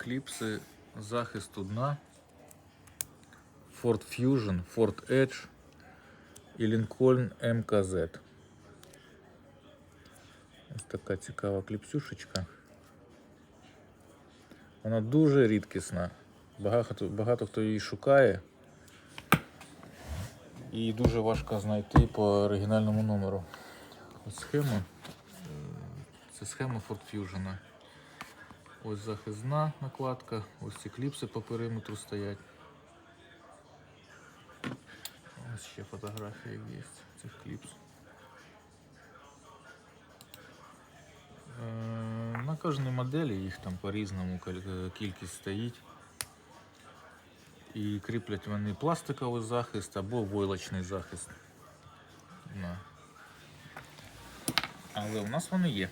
кліпси захисту дна. Ford Fusion, Ford Edge і Lincoln MKZ. Ось така цікава кліпсюшечка. Вона дуже рідкісна. Багато, багато хто її шукає. І дуже важко знайти по оригінальному номеру. Ось схема. Це схема Ford Fusion. Ось захисна накладка, ось ці кліпси по периметру стоять. Ось ще фотографія є цих кліпс. Е, На кожній моделі їх там по-різному е, кількість стоїть. І кріплять вони пластиковий захист або войлочний захист. Але у нас вони є.